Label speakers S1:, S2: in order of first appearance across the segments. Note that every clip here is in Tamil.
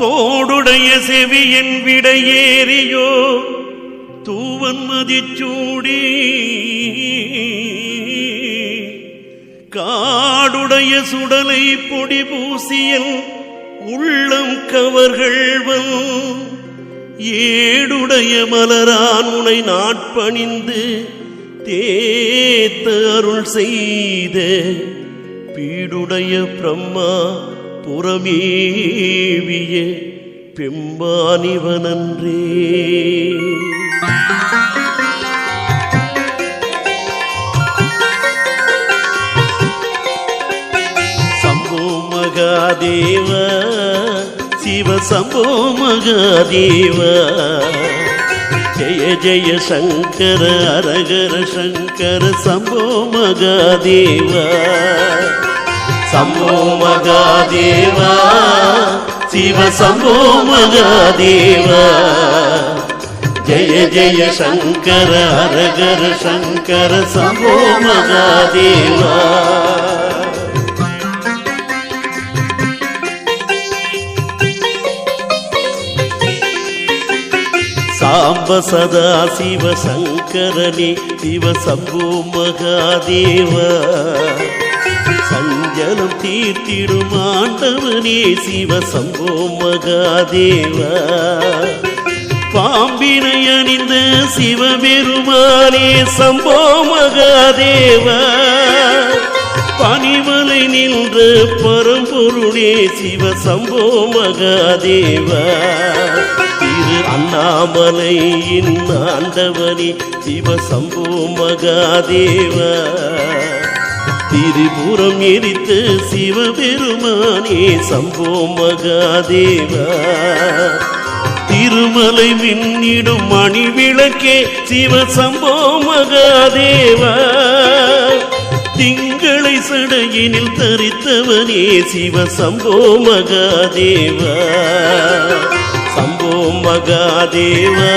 S1: தோடுடைய செவியன் விடையேறியோ தூவன் மதிச்சூடி. காடுடைய சுடலை பொடி பூசியல் உள்ளம் கவர்கள்வன் ஏடுடைய மலரான் உனை நாட்பணிந்து தேத்த அருள் செய்த பீடுடைய பிரம்மா புறமேவிய பெம்பானிவனன்றே. சம்போ மகாதேவ சிவ சம்போ மகாதேவ. ஜெய ஜெய சங்கர அரகர சங்கர சம்போ மகாதேவா. சம்போ மகாதேவ சிவ சம்போ மகாதேவ ஜெய ஜெய சங்கர அரகர சங்கர சம்போ மகாதேவா சாம்ப சதா சிவ சங்கரனே சிவ சம்போ மகாதேவ சஞ்சலம் தீர்த்திடும் ஆண்டவனே சிவ சம்போ மகாதேவ. பாம்பினை அணிந்த சிவபெருமானே சம்போ மகாதேவா. பனிமலை நின்ற பரம்பொருளே சிவ சம்போ மகாதேவ. திரு அண்ணாமலையின் ஆண்டவனே சிவ சம்போ மகாதேவ. திரிபுரம் எரித்த சிவபெருமானே சம்போ மகாதேவா. திருமலை மின்னிடும் மணி விளக்கே சிவ சம்போ மகாதேவ. திங்களை சடையினில் தரித்தவனே சிவ சம்போ மகாதேவ. சம்போ மகாதேவா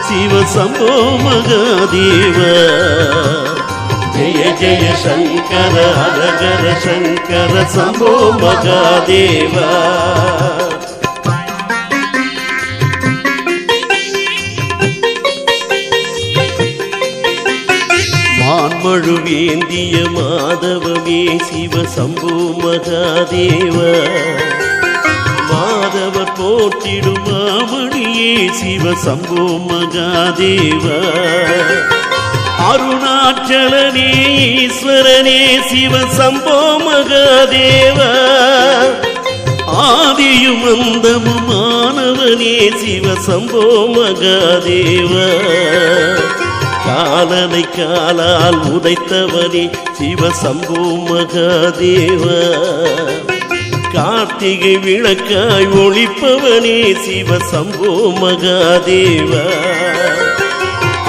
S1: சிவ சம்போ மகாதேவ. ஜெய ஜெய சங்கர ஹரகர சங்கர சம்போ மகாதேவா. மான்மழு வேந்திய மாதவமே சிவ சம்போ மகாதேவ. மாதவர் போற்றிடும் மாமணியே சிவ சம்போ மகாதேவா. அருணாச்சலனே ஈஸ்வரனே சிவ சம்போ மகாதேவ. ஆதியும் அந்தமும் மாணவனே சிவ சம்போ மகாதேவ. காலனை காலால் உதைத்தவனே சிவ சம்போ மகாதேவ. கார்த்திகை விளக்காய் ஒளிப்பவனே சிவ சம்போ மகாதேவா.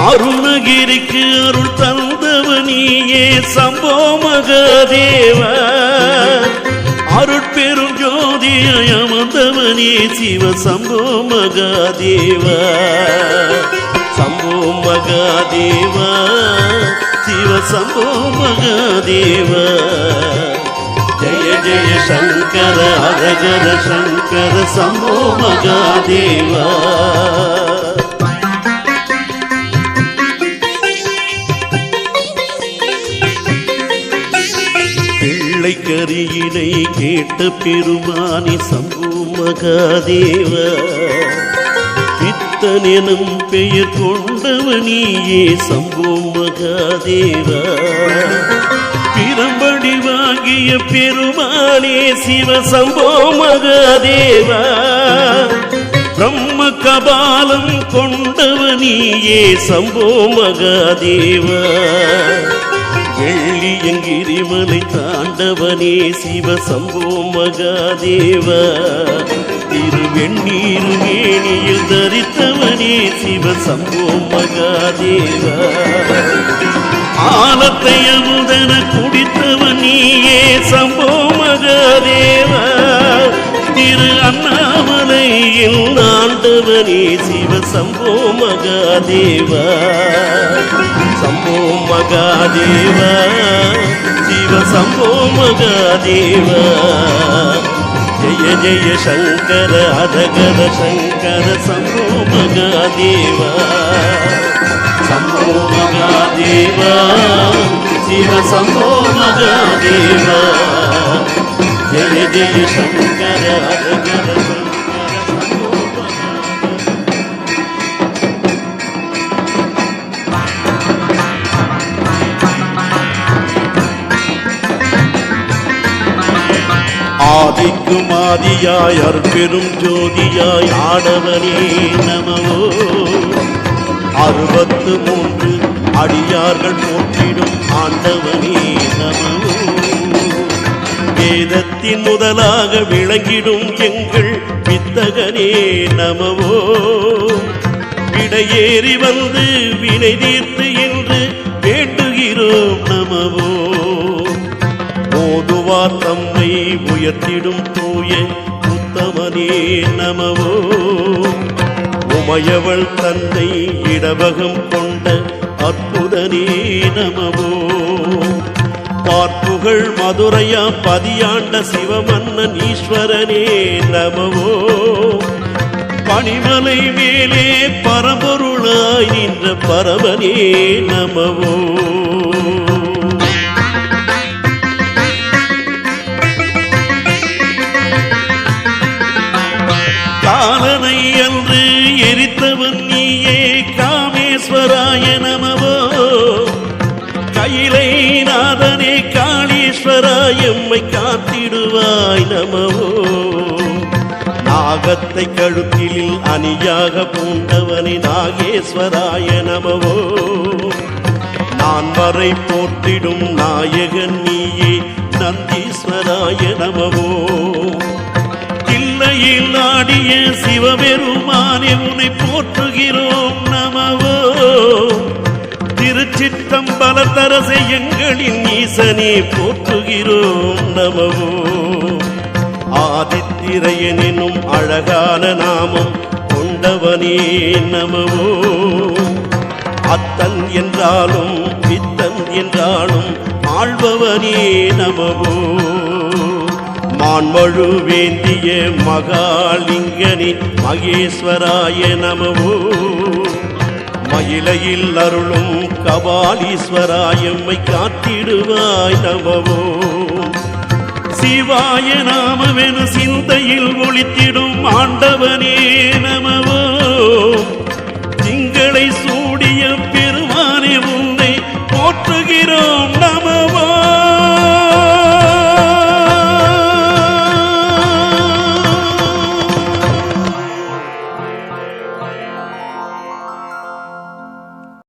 S1: அருணகிரிக்கு அருள் தந்தவனியே சம்போ மகாதேவ. அருட்பெரும் ஜோதியாய் அமர்ந்தவனே சிவ சம்போ மகாதேவ. சம்போ மகாதேவ சிவ சம்போ மகாதேவ. ஜெய ஜெய சங்கர அரகர சங்கர சம்போ மகாதேவா. விட்ட பெருமானி சம்பு மகாதேவ பித்தனெனும் பெயர் கொண்டவனியே சம்பு மகாதேவ. பிரம்படி வாங்கிய பெருமானே சிவ சம்போ மகாதேவா பிரம்ம கபாலம் கொண்டவனியே சம்போ மகாதேவா. எள்ளி எங்கிரிமலை தாண்டவனே சிவ சம்போ மகாதேவ. திருவெண்ணீர் மேனியில் தரித்தவனே சிவ சம்போ மகாதேவ. ஆலத்தை அமுதன குடித்தவன் நீயே சம்போ மகாதேவ. திரு அண்ணாமலையில் ஆண்டவனே சிவ சம்போ மகாதேவா சம்போ மகாதேவா சிவ சம்போ மகாதேவா ஜெய ஜெய சங்கர ஹரஹர சங்கர சம்போ மகாதேவா சம்போ மகாதேவா சிவ சம்போ மகாதேவா ஜெய ஜெய சங்கர ஹரஹர சங்கர ஆதிக்கும் ஆதியாய் அற்பெரும் ஜோதியாய் ஆடவனே நமவோ. அறுபத்து மூன்று அடியார்கள் போற்றிடும் ஆண்டவனே நமவோ. வேதத்தின் முதலாக விளங்கிடும் எங்கள் வித்தகனே நமவோ. விடையேறி வந்து வினை தீர்த்து என்று வேண்டுகிறோம் நமவோ. ஓதுவார் தம்மை உயர்த்திடும் தூய உத்தமனே நமவோ. உமையவள் தந்தை இடவகம் கொண்ட அற்புதனே நமவோ. பார்ப்புகள் மதுரையா பதியாண்ட சிவமன்னன் ஈஸ்வரனே நமவோ. பனிமலை மேலே பரம்பொருளாய் நின்ற பரவனே நமவோ. காளீஸ்வராய நமவோ. கையிலை நாதனே காளீஸ்வராய எம்மை காத்திடுவாய் நமவோ. நாகத்தை கழுத்தில் அணியாக பூண்டவனே நாகேஸ்வராய நமவோ. நான் வரை போற்றிடும் நாயகன் நீயே நந்தீஸ்வராய நமவோ. இல்லையில் ஆடிய சிவபெருமானே உன்னை போற்றுகிறோம் நமவோ. திருச்சிற்றம்பல தரசை எங்களின் ஈசனே போற்றுகிறோம் நமவோ. ஆதித்திரையனும் அழகான நாமம் கொண்டவனே நமவோ. அத்தன் என்றாலும் பித்தன் என்றாலும் ஆழ்பவனே நமவோ. மான்மழு வேந்திய மகாலிங்கனி மகேஸ்வராய நமவோ. மயிலையில் அருளும் கபாலீஸ்வராயம்மை காத்திடுவாய் நமவோ சிவாய நாமவென சிந்தையில் ஒளித்திடும் ஆண்டவனே நமவோ.